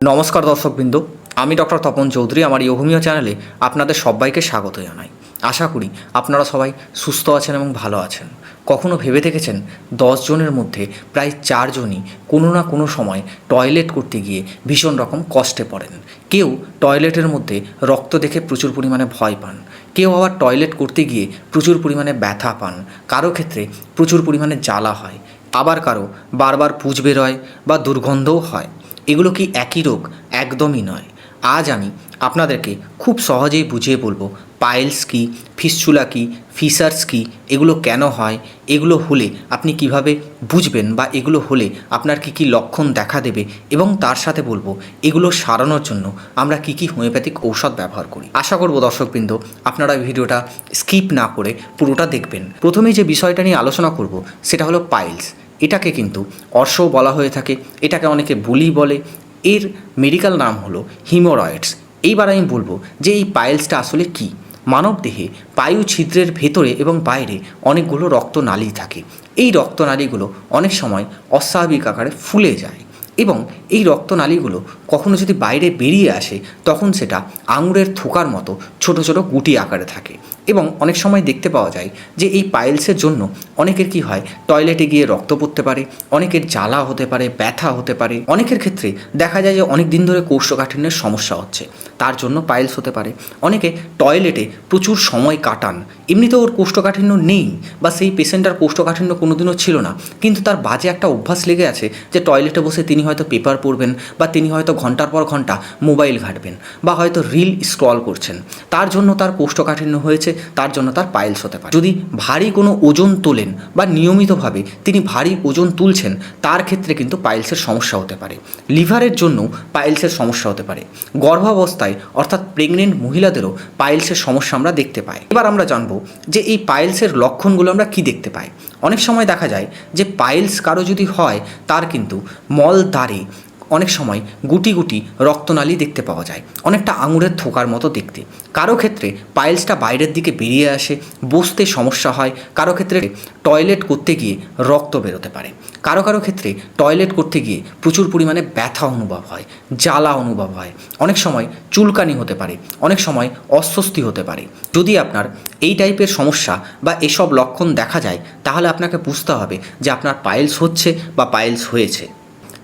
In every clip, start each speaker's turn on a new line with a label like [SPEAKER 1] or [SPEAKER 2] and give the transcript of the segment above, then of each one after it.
[SPEAKER 1] নমস্কার দর্শকবৃন্দ, আমি ডক্টর তপন চৌধুরী, আমার ইয়োভূমিও চ্যানেলে আপনাদের সবাইকে স্বাগত জানাই। আশা করি আপনারা সবাই সুস্থ আছেন এবং ভালো আছেন। কখনো ভেবে দেখেছেন জনের মধ্যে প্রায় চারজনই কোনো না কোনো সময় টয়লেট করতে গিয়ে ভীষণ রকম কষ্টে পড়েন? কেউ টয়লেটের মধ্যে রক্ত দেখে প্রচুর পরিমাণে ভয় পান। কেউ আবার টয়লেট করতে গিয়ে প্রচুর পরিমাণে ব্যথা পান। কারও ক্ষেত্রে প্রচুর পরিমাণে জ্বালা হয়। আবার কারও বারবার পুজ বেরোয় বা দুর্গন্ধও হয়। এগুলো কি একই রোগ? একদমই নয়। আজ আমি আপনাদেরকে খুব সহজেই বুঝিয়ে বলব, পাইলস কি, ফিসচুলা কি ফিসার্স কি, এগুলো কেন হয়, এগুলো হলে আপনি কীভাবে বুঝবেন বা এগুলো হলে আপনার কি কি লক্ষণ দেখা দেবে এবং তার সাথে বলব, এগুলো সারানোর জন্য আমরা কি কি হোমিওপ্যাথিক ঔষধ ব্যবহার করি। আশা করব দর্শকবৃন্দ, আপনারা ভিডিওটা স্কিপ না করে পুরোটা দেখবেন। প্রথমেই যে বিষয়টা নিয়ে আলোচনা করব, সেটা হলো পাইলস। এটাকে কিন্তু অর্শও বলা হয়ে থাকে, এটাকে অনেকে বুলি বলে। এর মেডিকেল নাম হলো হিমোরয়েডস এইবার আমি বলব যে এই পাইলসটা আসলে কী? মানবদেহে পায়ু ছিদ্রের ভেতরে এবং বাইরে অনেকগুলো রক্তনালী থাকে। এই রক্তনালীগুলো অনেক সময় অস্বাভাবিক আকারে ফুলে যায় এবং এই রক্তনালীগুলো কখনো যদি বাইরে বেরিয়ে আসে, তখন সেটা আঙুরের থোকার মতো ছোট ছোট গুটি আকারে থাকে। এবং অনেক সময় দেখতে পাওয়া যায় যে এই পাইলসের জন্য অনেকের কি হয় টয়লেটে গিয়ে রক্ত পড়তে পারে, অনেকের জ্বালা হতে পারে, ব্যথা হতে পারে। অনেকের ক্ষেত্রে দেখা যায় যে অনেক দিন ধরে কোষ্ঠকাঠিন্যের সমস্যা হচ্ছে। তার জন্য পাইলস হতে পারে। অনেকে টয়লেটে প্রচুর সময় কাটান। এমনিতেও ওর কোষ্ঠকাঠিন্য নেই বা সেই পেশেন্টার কোষ্ঠকাঠিন্য কোনোদিনও ছিল না। কিন্তু তার বাজে একটা অভ্যাস লেগে আছে যে টয়লেটে বসে তিনি হয়তো পেপার পড়বেন বা তিনি হয়তো ঘণ্টার পর ঘণ্টা মোবাইল ঘাঁটবেন বা হয়তো রিল স্ক্রল করছেন। তার জন্য তার কোষ্ঠকাঠিন্য হয়েছে। তার জন্য তার পাইলস হতে পারে। যদি ভারী কোনো ওজন তোলেন বা নিয়মিতভাবে তিনি ভারী ওজন তুলছেন, তার ক্ষেত্রে কিন্তু পাইলসের সমস্যা হতে পারে। লিভারের জন্য পাইলসের সমস্যা হতে পারে। গর্ভাবস্থায়, অর্থাৎ প্রেগনেন্ট মহিলাদেরও পাইলসের সমস্যা আমরা দেখতে পাই। এবার আমরা জানব যে এই পাইলসের লক্ষণগুলো আমরা কি দেখতে পাই? অনেক সময় দেখা যায় যে পাইলস কারও যদি হয়, তার কিন্তু মল দ্বারে অনেক সময় গুটি গুটি রক্তনালী দেখতে পাওয়া যায়। অনেকটা আঙুরের থোকার মতো দেখতে। কারও ক্ষেত্রে পাইলসটা বাইরের দিকে বেরিয়ে আসে, বসতে সমস্যা হয়। কারও ক্ষেত্রে টয়লেট করতে গিয়ে রক্ত বেরোতে পারে। কারও কারও ক্ষেত্রে টয়লেট করতে গিয়ে প্রচুর পরিমাণে ব্যথা অনুভব হয়, জ্বালা অনুভব হয়। অনেক সময় চুলকানি হতে পারে, অনেক সময় অস্বস্তি হতে পারে। যদি আপনার এই টাইপের সমস্যা বা এসব লক্ষণ দেখা যায়, তাহলে আপনাকে বুঝতে হবে যে আপনার পাইলস হচ্ছে বা পাইলস হয়েছে।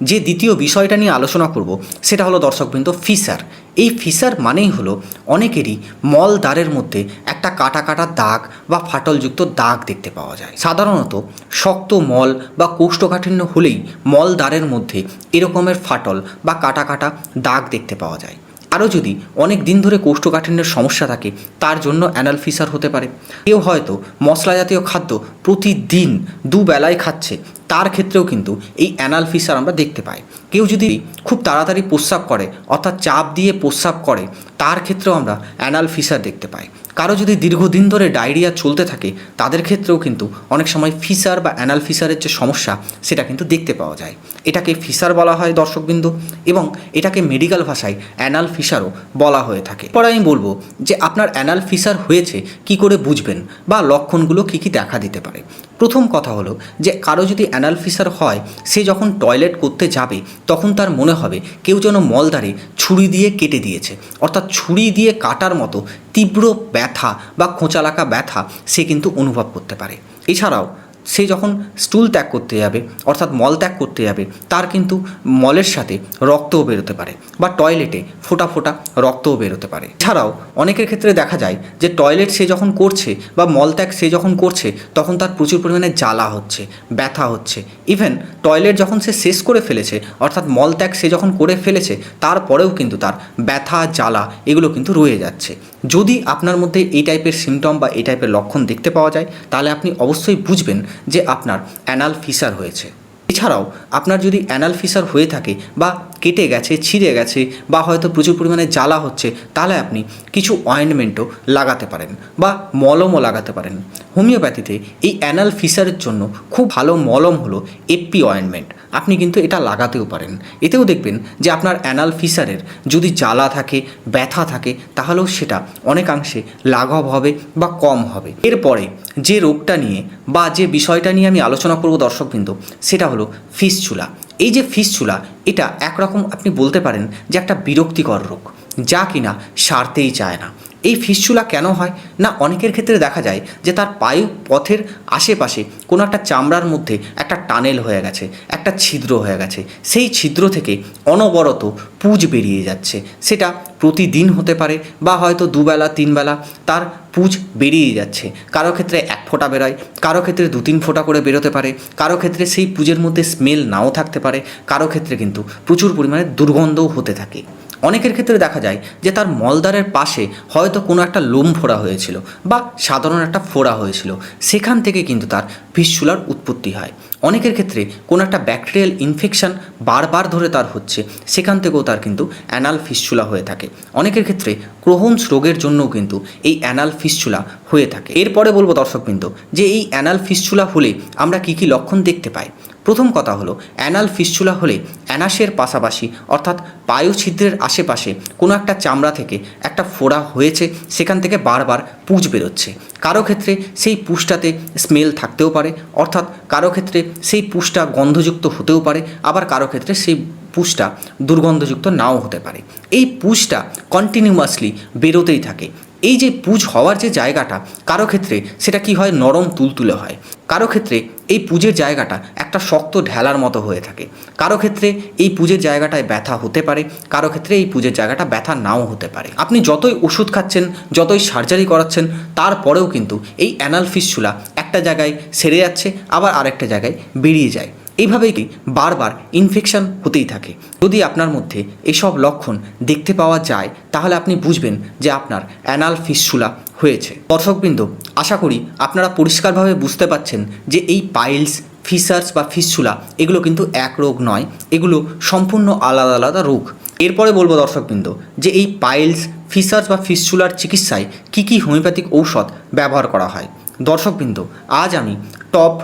[SPEAKER 1] যে দ্বিতীয় বিষয়টা নিয়ে আলোচনা করব, সেটা হলো দর্শকবৃন্দ ফিসার এই ফিসার মানেই হলো অনেকেরই মল দ্বারের মধ্যে একটা কাটা কাটা দাগ বা ফাটলযুক্ত দাগ দেখতে পাওয়া যায়। সাধারণত শক্ত মল বা কোষ্ঠকাঠিন্য হলেই মল দ্বারের মধ্যে এরকমের ফাটল বা কাটা কাটা দাগ দেখতে পাওয়া যায়। আরও যদি অনেক দিন ধরে কোষ্ঠকাঠিন্যের সমস্যা থাকে, তার জন্য অ্যানাল ফিসার হতে পারে। কেউ হয়তো মশলা জাতীয় খাদ্য প্রতিদিন দুবেলায় খাচ্ছে, তার ক্ষেত্রেও কিন্তু এই অ্যানাল ফিসার আমরা দেখতে পাই। কেউ যদি খুব তাড়াতাড়ি প্রস্রাব করে, অর্থাৎ চাপ দিয়ে প্রস্রাব করে, তার ক্ষেত্রেও আমরা অ্যানাল ফিসার দেখতে পাই। কারও যদি দীর্ঘদিন ধরে ডায়রিয়া চলতে থাকে, তাদের ক্ষেত্রেও কিন্তু অনেক সময় ফিসার বা অ্যানাল ফিসারের যে সমস্যা, সেটা কিন্তু দেখতে পাওয়া যায়। এটাকে ফিসার বলা হয় দর্শকবিন্দু এবং এটাকে মেডিকেল ভাষায় অ্যানাল ফিসারও বলা হয়ে থাকে। পরে আমি বলব যে আপনার অ্যানাল ফিসার হয়েছে, কি করে বুঝবেন বা লক্ষণগুলো কী কী দেখা দিতে পারে? প্রথম কথা হলো যে কারও যদি অ্যানাল ফিসার হয়, সে যখন টয়লেট করতে যাবে, তখন তার মনে হবে কেউ যেন মলদারে ছুরি দিয়ে কেটে দিয়েছে। অর্থাৎ ছুরি দিয়ে কাটার মতো তীব্র ব্যথা বা খোঁচালাকা ব্যথা সে কিন্তু অনুভব করতে পারে। এছাড়াও সে যখন স্টুল ত্যাগ করতে যাবে, অর্থাৎ মল ত্যাগ করতে যাবে, তার কিন্তু মলের সাথে রক্তও বেরোতে পারে বা টয়লেটে ফোটা ফোটা রক্তও বেরোতে পারে। এছাড়াও অনেকের ক্ষেত্রে দেখা যায় যে টয়লেট সে যখন করছে বা মল ত্যাগ সে যখন করছে, তখন তার প্রচুর পরিমাণে জ্বালা হচ্ছে, ব্যথা হচ্ছে। ইভেন টয়লেট যখন সে শেষ করে ফেলেছে, অর্থাৎ মল ত্যাগ সে যখন করে ফেলেছে, তারপরেও কিন্তু তার ব্যথা, জ্বালা এগুলো কিন্তু রয়ে যাচ্ছে। যদি আপনার মধ্যে এই টাইপের সিমটম বা এই টাইপের লক্ষণ দেখতে পাওয়া যায়, তাহলে আপনি অবশ্যই বুঝবেন যে আপনার অ্যানাল ফিসার হয়েছে। এছাড়াও আপনার যদি অ্যানাল ফিসার হয়ে থাকে বা কেটে গেছে, ছিঁড়ে গেছে বা হয়তো প্রচুর পরিমাণে জ্বালা হচ্ছে, তাহলে আপনি কিছু অয়েন্টমেন্টও লাগাতে পারেন বা মলমও লাগাতে পারেন। হোমিওপ্যাথিতে এই অ্যানাল ফিসারের জন্য খুব ভালো মলম হলো এপি অয়েন্টমেন্ট আপনি কিন্তু এটা লাগাতেও পারেন। এতেও দেখবেন যে আপনার অ্যানাল ফিসারের যদি জ্বালা থাকে, ব্যথা থাকে, তাহলেও সেটা অনেকাংশে লাঘব হবে বা কম হবে। এরপরে যে রোগটা নিয়ে বা যে বিষয়টা নিয়ে আমি আলোচনা করব দর্শকবৃন্দ, সেটা হলো ফিসচুলা। এই যে ফিসচুলা, এটা একরকম আপনি বলতে পারেন যে একটা বিরক্তিকর রোগ, যা কিনা সারতেই চায় না। এই ফিসচুলা কেন হয়? না, অনেকের ক্ষেত্রে দেখা যায় যে তার পায়ু পথের আশেপাশে কোনো একটা চামড়ার মধ্যে একটা টানেল হয়ে গেছে, একটা ছিদ্র হয়ে গেছে। সেই ছিদ্র থেকে অনবরত পুজ বেরিয়ে যাচ্ছে। সেটা প্রতিদিন হতে পারে বা হয়তো দুবেলা, তিনবেলা তার পুজ বেরিয়ে যাচ্ছে। কারও ক্ষেত্রে এক ফোঁটা বেরোয়, কারও ক্ষেত্রে দু তিন ফোঁটা করে বেরোতে পারে, কারও ক্ষেত্রে সেই পুজের মধ্যে স্মেল নাও থাকতে পারে, কারও ক্ষেত্রে কিন্তু প্রচুর পরিমাণে দুর্গন্ধও হতে থাকে। অনেকের ক্ষেত্রে দেখা যায় যে তার মলদ্বারের পাশে হয়তো কোনো একটা লোম ফোড়া হয়েছিল বা সাধারণ একটা ফোড়া হয়েছিল। সেখান থেকে কিন্তু তার ফিসচুলার উৎপত্তি হয়। অনেকের ক্ষেত্রে কোনো একটা ব্যাকটেরিয়াল ইনফেকশন বারবার ধরে তার হচ্ছে, সেখান থেকেও তার কিন্তু অ্যানাল ফিসচুলা হয়ে থাকে। অনেকের ক্ষেত্রে ক্রোহনস রোগের জন্যও কিন্তু এই অ্যানাল ফিসচুলা হয়ে থাকে। এরপরে বলব দর্শকবৃন্দ, যে এই অ্যানাল ফিসচুলা হলে আমরা কী কী লক্ষণ দেখতে পাই? প্রথম কথা হলো, অ্যানাল ফিসচুলা হলে অ্যানাসের পাশাপাশি, অর্থাৎ পায়ু ছিদ্রের আশেপাশে কোনো একটা চামড়া থেকে একটা ফোড়া হয়েছে, সেখান থেকে বারবার পুজ বেরোচ্ছে। কারও ক্ষেত্রে সেই পুষটাতে স্মেল থাকতেও পারে, অর্থাৎ কারও ক্ষেত্রে সেই পুষটা গন্ধযুক্ত হতেও পারে, আবার কারও ক্ষেত্রে সেই পুষটা দুর্গন্ধযুক্ত নাও হতে পারে। এই পুষটা কন্টিনিউয়াসলি বেরোতেই থাকে। এই যে পুজ হওয়ার যে জায়গাটা, কারও ক্ষেত্রে সেটা কি হয়? নরম তুলতুলে হয়। কারও ক্ষেত্রে এই পুজের জায়গাটা একটা শক্ত ঢেলার মতো হয়ে থাকে। কারও ক্ষেত্রে এই পুজের জায়গাটায় ব্যথা হতে পারে। কারও ক্ষেত্রে এই পুজের জায়গাটা ব্যথা নাও হতে পারে। আপনি যতই ওষুধ খাচ্ছেন, যতই সার্জারি করাচ্ছেন, তারপরেও কিন্তু এই অ্যানাল ফিসচুলা একটা জায়গায় সেরে যাচ্ছে, আবার আরেকটা জায়গায় বেরিয়ে যায়। এইভাবেই বারবার ইনফেকশন হতেই থাকে। যদি আপনার মধ্যে এসব লক্ষণ দেখতে পাওয়া যায়, তাহলে আপনি বুঝবেন যে আপনার অ্যানাল ফিসচুলা হয়েছে। দর্শকবৃন্দ আশা করি আপনারা পরিষ্কারভাবে বুঝতে পাচ্ছেন যে এই পাইলস ফিসার্স বা ফিসচুলা এগুলো কিন্তু এক রোগ নয়, এগুলো সম্পূর্ণ আলাদা আলাদা রোগ। এরপরে বলব দর্শকবৃন্দ, যে এই পাইলস ফিসার্স বা ফিসচুলার চিকিৎসায় কী কী হোমিওপ্যাথিক ঔষধ ব্যবহার করা হয়? দর্শকবৃন্দ, আজ আমি টপ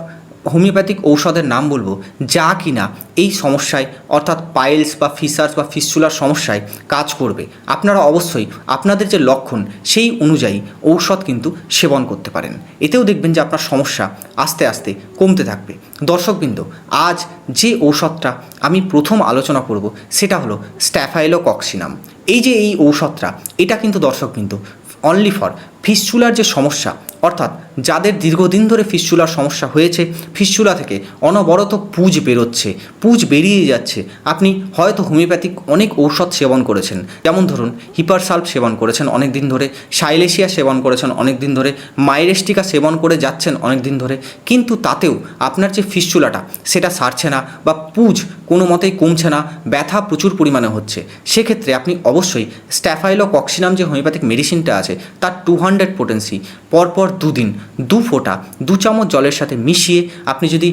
[SPEAKER 1] হোমিওপ্যাথিক ঔষধের নাম বলব, যা কিনা এই সমস্যায়, অর্থাৎ পাইলস বা ফিসার্স বা ফিসচুলার সমস্যায় কাজ করবে। আপনারা অবশ্যই আপনাদের যে লক্ষণ, সেই অনুযায়ী ঔষধ কিন্তু সেবন করতে পারেন। এতেও দেখবেন যে আপনার সমস্যা আস্তে আস্তে কমতে থাকবে। দর্শকবৃন্দ, আজ যে ঔষধটা আমি প্রথম আলোচনা করব, সেটা হলো স্ট্যাফাইলোকক্সিনাম। এই যে এই ঔষধটা, এটা কিন্তু দর্শকবৃন্দ অনলি ফর ফিসচুলার যে সমস্যা, অর্থাৎ যাদের দীর্ঘদিন ধরে ফিসচুলার সমস্যা হয়েছে, ফিসচুলা থেকে অনবরত পুজ বেরোচ্ছে, পুজ বেরিয়ে যাচ্ছে। আপনি হয়তো হোমিওপ্যাথিক অনেক ঔষধ সেবন করেছেন। যেমন ধরুন হিপারসাল্প সেবন করেছেন অনেক দিন ধরে, সাইলেশিয়া সেবন করেছেন অনেক দিন ধরে, মাইরেস্টিকা সেবন করে যাচ্ছেন অনেক দিন ধরে, কিন্তু তাতেও আপনার যে ফিসচুলাটা, সেটা সারছে না বা পুজ কোনো মতেই কমছে না, ব্যথা প্রচুর পরিমাণে হচ্ছে। সেক্ষেত্রে আপনি অবশ্যই স্ট্যাফাইলো কক্সিনাম যে হোমিওপ্যাথিক মেডিসিনটা আছে, তার টু হান্ড্রেড পোটেন্সি পরপর দুদিন, দু ফোঁটা, দু চামচ জলের সাথে মিশিয়ে আপনি যদি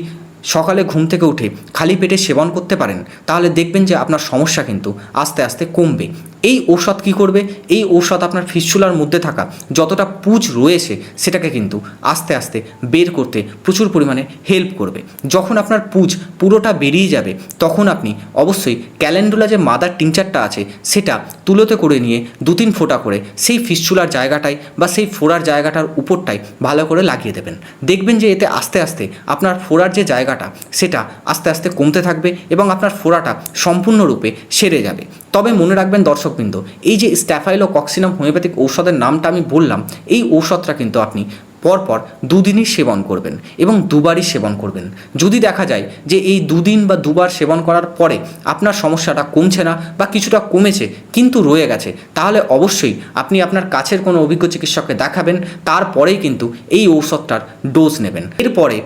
[SPEAKER 1] সকালে ঘুম থেকে উঠে খালি পেটে সেবন করতে পারেন, তাহলে দেখবেন যে আপনার সমস্যা কিন্তু আস্তে আস্তে কমবে। এই ঔষধ কী করবে? এই ঔষধ আপনার ফিসচুলার মধ্যে থাকা যতটা পুজ রয়েছে সেটাকে কিন্তু আস্তে আস্তে বের করতে প্রচুর পরিমাণে হেল্প করবে। যখন আপনার পুজ পুরোটা বেরিয়ে যাবে, তখন আপনি অবশ্যই ক্যালেন্ডুলা যে মাদার টিংচারটা আছে সেটা তুলোতে করে নিয়ে দু তিন ফোঁটা করে সেই ফিসচুলার জায়গাটায় বা সেই ফোড়ার জায়গাটার উপরটায় ভালো করে লাগিয়ে দেবেন। দেখবেন যে এতে আস্তে আস্তে আপনার ফোড়ার যে জায়গাটা সেটা আস্তে আস্তে কমতে থাকবে এবং আপনার ফোড়াটা সম্পূর্ণরূপে সেরে যাবে। তবে মনে রাখবেন দর্শকবৃন্দ, এই যে স্ট্যাফাইলো কক্সিনাম হোমিওপ্যাথিক ঔষধের নামটা আমি বললাম, এই ঔষধটা কিন্তু আপনি পরপর দুদিনই সেবন করবেন এবং দুবারই সেবন করবেন। যদি দেখা যায় যে এই দুদিন বা দুবার সেবন করার পরে আপনার সমস্যাটা কমছে না বা কিছুটা কমেছে কিন্তু রয়ে গেছে, তাহলে অবশ্যই আপনি আপনার কাছের কোনো অভিজ্ঞ চিকিৎসককে দেখাবেন, তারপরেই কিন্তু এই ঔষধটার ডোজ নেবেন। এরপরে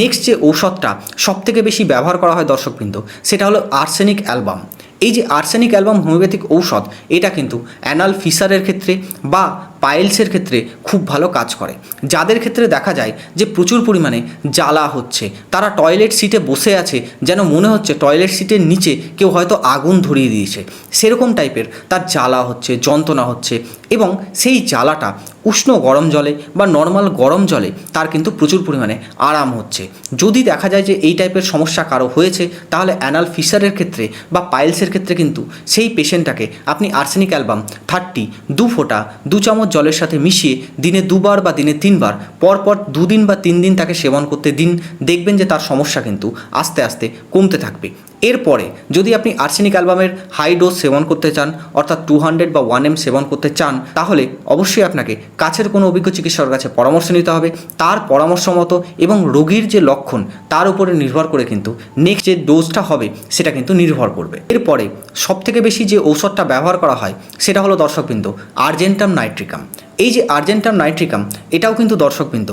[SPEAKER 1] নেক্সট যে ঔষধটা সবথেকে বেশি ব্যবহার করা হয় দর্শকবৃন্দ, সেটা হলো আর্সেনিক অ্যালবাম। এই যে আর্সেনিক অ্যালবাম হোমিওপ্যাথিক ঔষধ, এটা কিন্তু অ্যানাল ফিসারের ক্ষেত্রে বা পাইলসের ক্ষেত্রে খুব ভালো কাজ করে। যাদের ক্ষেত্রে দেখা যায় যে প্রচুর পরিমাণে জ্বালা হচ্ছে, তারা টয়লেট সিটে বসে আছে যেন মনে হচ্ছে টয়লেট সিটের নিচে কেউ হয়তো আগুন ধরিয়ে দিয়েছে। সেরকম টাইপের তার জ্বালা হচ্ছে, যন্ত্রণা হচ্ছে এবং সেই জ্বালাটা উষ্ণ গরম জলে বা নর্মাল গরম জলে তার কিন্তু প্রচুর পরিমাণে আরাম হচ্ছে। যদি দেখা যায় যে এই টাইপের সমস্যা কারও হয়েছে, তাহলে অ্যানাল ফিসারের ক্ষেত্রে বা পাইলসের ক্ষেত্রে কিন্তু সেই পেশেন্টটাকে আপনি আর্সেনিক অ্যালবাম থার্টি দু ফোঁটা, দু চামচ জলের সাথে মিশিয়ে দিনে দুবার বা দিনে তিনবার, পরপর দুদিন বা তিন দিন তাকে সেবন করতে দিন, দেখবেন যে তার সমস্যা কিন্তু আস্তে আস্তে কমতে থাকবে। এরপরে যদি আপনি আর্সেনিক অ্যালবামের হাই ডোজ সেবন করতে চান, অর্থাৎ টু হান্ড্রেড বা ওয়ান এম সেবন করতে চান, তাহলে অবশ্যই আপনাকে কাছের কোনো অভিজ্ঞ চিকিৎসকের কাছে পরামর্শ নিতে হবে। তার পরামর্শ মতো এবং রোগীর যে লক্ষণ, তার উপরে নির্ভর করে কিন্তু নেক্সট যে ডোজটা হবে, সেটা কিন্তু নির্ভর করবে। এরপরে সবথেকে বেশি যে ঔষধটা ব্যবহার করা হয়, সেটা হলো দর্শকবৃন্দ আর্জেন্টাম নাইট্রিকাম এই যে আর্জেন্টাম নাইট্রিকাম এটাও কিন্তু দর্শকবৃন্দ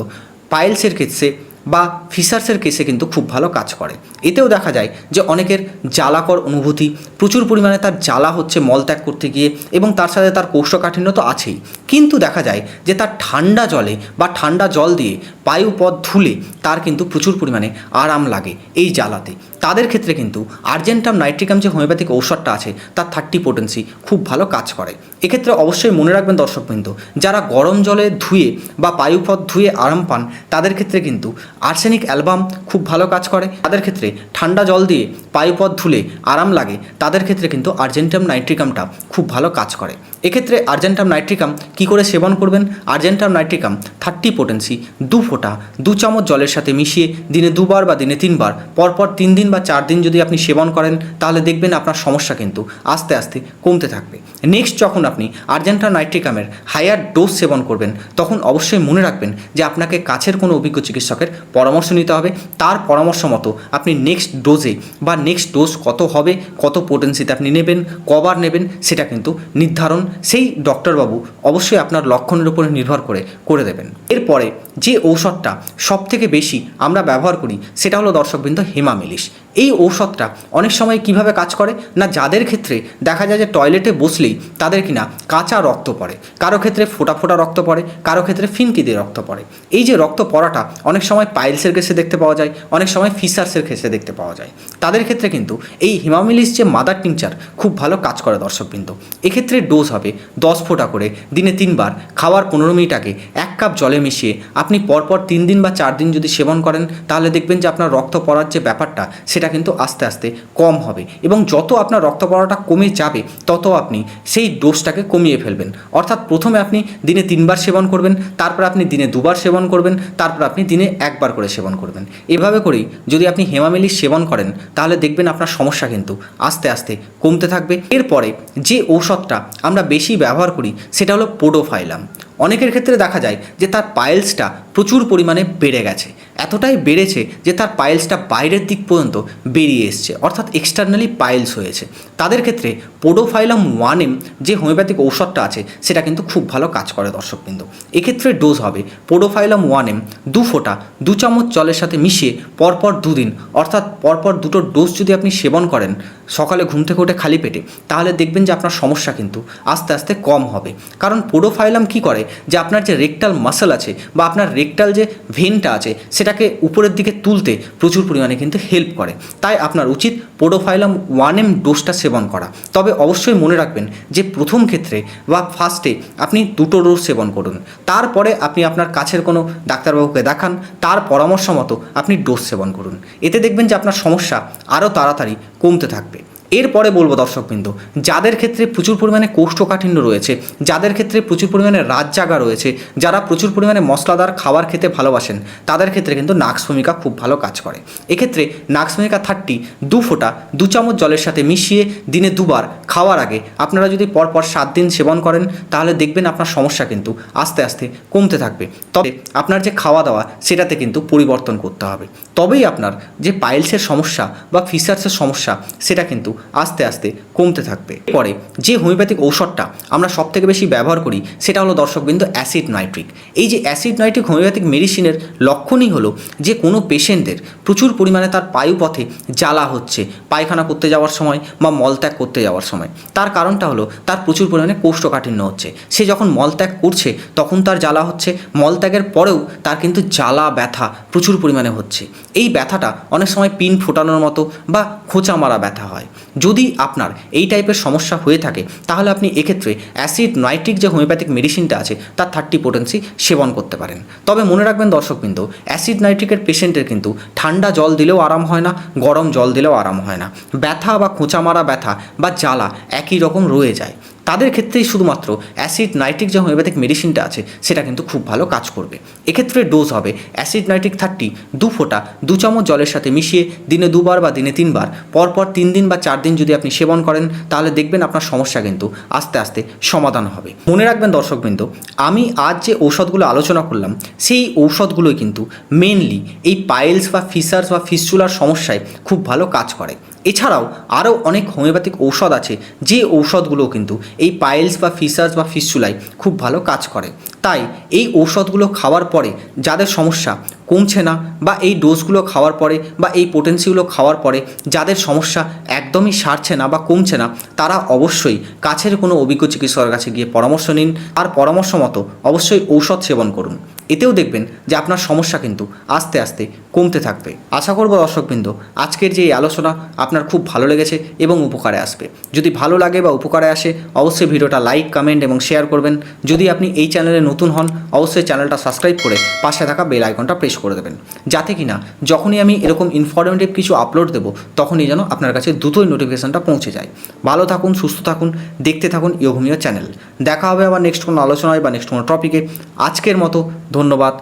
[SPEAKER 1] পাইলসের ক্ষেত্রে বা ফিসার্সের কেসে কিন্তু খুব ভালো কাজ করে। এতেও দেখা যায় যে অনেকের জ্বালাকর অনুভূতি, প্রচুর পরিমাণে তার জ্বালা হচ্ছে মলত্যাগ করতে গিয়ে এবং তার সাথে তার কোষ্ঠকাঠিন্য তো আছেই। কিন্তু দেখা যায় যে তার ঠান্ডা জলে বা ঠান্ডা জল দিয়ে বায়ুপথ ধুলে তার কিন্তু প্রচুর পরিমাণে আরাম লাগে এই জ্বালাতে। তাদের ক্ষেত্রে কিন্তু আর্জেন্টাম নাইট্রিকাম যে হোমিওপ্যাথিক ঔষধটা আছে, তার থার্টি পোটেন্সি খুব ভালো কাজ করে। এক্ষেত্রে অবশ্যই মনে রাখবেন দর্শকবৃন্দ, যারা গরম জলে ধুয়ে বা বায়ুপথ ধুয়ে আরাম পান, তাদের ক্ষেত্রে কিন্তু আর্সেনিক অ্যালবাম খুব ভালো কাজ করে। তাদের ক্ষেত্রে ঠান্ডা জল দিয়ে পায়ুপথ ধুলে আরাম লাগে, তাদের ক্ষেত্রে কিন্তু আর্জেন্টাম নাইট্রিকামটা খুব ভালো কাজ করে। এক্ষেত্রে আর্জেন্টাম নাইট্রিকাম কি করে সেবন করবেন? আর্জেন্টাম নাইট্রিকাম থার্টি পোটেন্সি দু ফোঁটা, দু চামচ জলের সাথে মিশিয়ে দিনে দুবার বা দিনে তিনবার, পরপর তিন দিন বা চার দিন যদি আপনি সেবন করেন, তাহলে দেখবেন আপনার সমস্যা কিন্তু আস্তে আস্তে কমতে থাকবে। নেক্সট যখন আপনি আর্জেন্টাম নাইট্রিকামের হায়ার ডোজ সেবন করবেন, তখন অবশ্যই মনে রাখবেন যে আপনাকে কাছের কোনো অভিজ্ঞ চিকিৎসকের পরামর্শ নিতে হবে। তার পরামর্শ মতো আপনি নেক্সট ডোজে বা নেক্সট ডোজ কত হবে, কত পোটেন্সিতে আপনি নেবেন, কবার নেবেন, সেটা কিন্তু নির্ধারণ। সেই ডক্টরবাবু অবশ্যই আপনার লক্ষণের উপরে নির্ভর করে করে দেবেন। এরপরে যে ঔষধটা সবথেকে বেশি আমরা ব্যবহার করি, সেটা হলো দর্শকবৃন্দ হেমামিলিশ। এই ঔষধটা অনেক সময় কীভাবে কাজ করে? না, যাদের ক্ষেত্রে দেখা যায় যে টয়লেটে বসলেই তাদের কিনা কাঁচা রক্ত পড়ে। কারও ক্ষেত্রে ফোটা ফোটা রক্ত পড়ে, কারও ক্ষেত্রে ফিনকি দিয়ে রক্ত পড়ে। এই যে রক্ত পড়াটা অনেক সময় পাইলসের কেসে দেখতে পাওয়া যায়, অনেক সময় ফিসার্সের কেসে দেখতে পাওয়া যায়। তাদের ক্ষেত্রে কিন্তু এই হিমামিলিস যে মাদার টিংচার খুব ভালো কাজ করে দর্শকবৃন্দ। এক্ষেত্রে ডোজ হবে দশ ফোঁটা করে, দিনে তিনবার। খাওয়ার পনেরো মিনিট আগে এক কাপ জলে মিশিয়ে আপনি পরপর তিন দিন বা চার দিন যদি সেবন করেন, তাহলে দেখবেন যে আপনার রক্ত পড়ার যে ব্যাপারটা, সেটা কিন্তু আস্তে আস্তে কম হবে এবং যত আপনার রক্ত পড়াটা কমে যাবে, তত আপনি সেই ডোজটাকে কমিয়ে ফেলবেন। অর্থাৎ প্রথমে আপনি দিনে তিনবার সেবন করবেন, তারপর আপনি দিনে দুবার সেবন করবেন, তারপর আপনি দিনে একবার করে সেবন করবেন। এভাবে করেই যদি আপনি হেমামেলি সেবন করেন, তাহলে দেখবেন আপনার সমস্যা কিন্তু আস্তে আস্তে কমতে থাকবে। এরপরে যে ঔষধটা আমরা বেশি ব্যবহার করি, সেটা হলো পোডোফাইলাম অনেকের ক্ষেত্রে দেখা যায় যে তার পাইলসটা প্রচুর পরিমাণে বেড়ে গেছে। এতটাই বেড়েছে যে তার পাইলসটা বাইরের দিক পর্যন্ত বেরিয়ে এসছে, অর্থাৎ এক্সটার্নালি পাইলস হয়েছে। তাদের ক্ষেত্রে পোডোফাইলাম ওয়ান এম যে হোমিওপ্যাথিক ঔষধটা আছে, সেটা কিন্তু খুব ভালো কাজ করে দর্শকবৃন্দ। এক্ষেত্রে ডোজ হবে পোডোফাইলাম ওয়ান এম দু ফোঁটা, দু চামচ জলের সাথে মিশিয়ে পরপর দুদিন, অর্থাৎ পরপর দুটো ডোজ যদি আপনি সেবন করেন, সকালে ঘুম থেকে উঠে খালি পেটে, তাহলে দেখবেন যে আপনার সমস্যা কিন্তু আস্তে আস্তে কম হবে। কারণ পোডোফাইলাম কি করে? যে আপনার যে রেকটাল মাসেল আছে বা আপনার রেকটাল যে ভেনটা আছে সেটাকে উপরের দিকে তুলতে প্রচুর পরিমাণে কিন্তু হেল্প করে। তাই আপনার উচিত পোডোফাইলাম ওয়ান এম ডোজটা সেবন করা। তবে অবশ্যই মনে রাখবেন যে প্রথম ক্ষেত্রে বা ফার্স্টে আপনি দুটো ডোজ সেবন করুন। তারপরে আপনি আপনার কাছের কোনো ডাক্তারবাবুকে দেখান, তার পরামর্শ মতো আপনি ডোজ সেবন করুন। এতে দেখবেন যে আপনার সমস্যা আরও তাড়াতাড়ি কমতে থাকবে। এরপরে বলব দর্শকবৃন্দ, যাদের ক্ষেত্রে প্রচুর পরিমাণে কোষ্ঠকাঠিন্য রয়েছে, যাদের ক্ষেত্রে প্রচুর পরিমাণে রাত জাগা রয়েছে, যারা প্রচুর পরিমাণে মশলাদার খাবার খেতে ভালোবাসেন, তাদের ক্ষেত্রে কিন্তু নাক্স ভূমিকা খুব ভালো কাজ করে। এক্ষেত্রে নাক্স ভূমিকা থার্টি দু ফোঁটা দু চামচ জলের সাথে মিশিয়ে দিনে দুবার খাওয়ার আগে আপনারা যদি পরপর সাত দিন সেবন করেন, তাহলে দেখবেন আপনার সমস্যা কিন্তু আস্তে আস্তে কমতে থাকবে। তবে আপনার যে খাওয়া দাওয়া, সেটাতে কিন্তু পরিবর্তন করতে হবে। তবেই আপনার যে পাইলসের সমস্যা বা ফিসার্সের সমস্যা, সেটা কিন্তু আস্তে আস্তে কমতে থাকবে। পরে যে হোমিওপ্যাথিক ঔষধটা আমরা সব থেকে বেশি ব্যবহার করি, সেটা হলো দর্শকবৃন্দ অ্যাসিড নাইট্রিক। এই যে অ্যাসিড নাইট্রিক হোমিওপ্যাথিক মেডিসিনের লক্ষণই হলো যে, কোনো পেশেন্টদের প্রচুর পরিমাণে তার পায়ুপথে জ্বালা হচ্ছে, পায়খানা করতে যাওয়ার সময় বা মলত্যাগ করতে যাওয়ার সময়। তার কারণটা হলো তার প্রচুর পরিমাণে কোষ্ঠকাঠিন্য হচ্ছে। সে যখন মলত্যাগ করছে, তখন তার জ্বালা হচ্ছে, মলত্যাগের পরেও তার কিন্তু জ্বালা ব্যথা প্রচুর পরিমাণে হচ্ছে। এই ব্যথাটা অনেক সময় পিন ফোটানোর মতো বা খোঁচা মারা ব্যথা হয়। যদি আপনার এই টাইপের সমস্যা হয়ে থাকে, তাহলে আপনি এক্ষেত্রে অ্যাসিড নাইট্রিক যে হোমিওপ্যাথিক মেডিসিনটা আছে, তার থার্টি পোটেন্সি সেবন করতে পারেন। তবে মনে রাখবেন দর্শকবৃন্দ, অ্যাসিড নাইট্রিকের পেশেন্টের কিন্তু ঠান্ডা জল দিলেও আরাম হয় না, গরম জল দিলেও আরাম হয় না। ব্যথা বা খোঁচা মারা ব্যথা বা জ্বালা একই রকম রয়ে যায়। তাদের ক্ষেত্রেই শুধুমাত্র অ্যাসিড নাইট্রিক যে হোমিওপ্যাথিক মেডিসিনটা আছে, সেটা কিন্তু খুব ভালো কাজ করবে। এক্ষেত্রে ডোজ হবে অ্যাসিড নাইট্রিক থার্টি, দু ফোঁটা, দু চামচ জলের সাথে মিশিয়ে দিনে দুবার বা দিনে তিনবার, পরপর তিন দিন বা চার দিন যদি আপনি সেবন করেন, তাহলে দেখবেন আপনার সমস্যা কিন্তু আস্তে আস্তে সমাধান হবে। মনে রাখবেন দর্শকবৃন্দ, আমি আজ যে ঔষধগুলো আলোচনা করলাম, সেই ঔষধগুলোই কিন্তু মেনলি এই পাইলস বা ফিসার্স বা ফিস্চুলার সমস্যায় খুব ভালো কাজ করে। এছাড়াও আরও অনেক হোমিওপ্যাথিক ঔষধ আছে, যে ঔষধগুলো কিন্তু এই পাইলস বা ফিসার্স বা ফিসচুলাই খুব ভালো কাজ করে। তাই এই ঔষধগুলো খাওয়ার পরে যাদের সমস্যা কমছে না বা এই ডোজগুলো খাওয়ার পরে বা এই পোটেন্সিগুলো খাওয়ার পরে যাদের সমস্যা একদমই সারছে না বা কমছে না, তারা অবশ্যই কাছের কোনো অভিজ্ঞ চিকিৎসকের কাছে গিয়ে পরামর্শ নিন আর পরামর্শ মতো অবশ্যই ঔষধ সেবন করুন। এতেও দেখবেন যে আপনার সমস্যা কিন্তু আস্তে আস্তে কমতে থাকবে। আশা করব দর্শকবৃন্দ, আজকের যে এই আলোচনা আপনার খুব ভালো লেগেছে এবং উপকারে আসবে। যদি ভালো লাগে বা উপকারে আসে, অবশ্যই ভিডিওটা লাইক কমেন্ট এবং শেয়ার করবেন। যদি আপনি এই চ্যানেলে নতুন হন, অবশ্যই চ্যানেলটা সাবস্ক্রাইব করে পাশে থাকা বেল আইকনটা প্রেস করে দেবেন। যাতে কি না যখনই আমি এরকম ইনফরমেটিভ কিছু আপলোড দেবো, তখনই যেন আপনার কাছে দ্রুতই নোটিফিকেশানটা পৌঁছে যায়। ভালো থাকুন, সুস্থ থাকুন, দেখতে থাকুন ইয়োভূমিয়া চ্যানেল দেখা হবে আবার নেক্সট কোনো আলোচনায় বা নেক্সট কোনো টপিকে আজকের মতো ধন্যবাদ,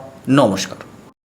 [SPEAKER 1] নমস্কার।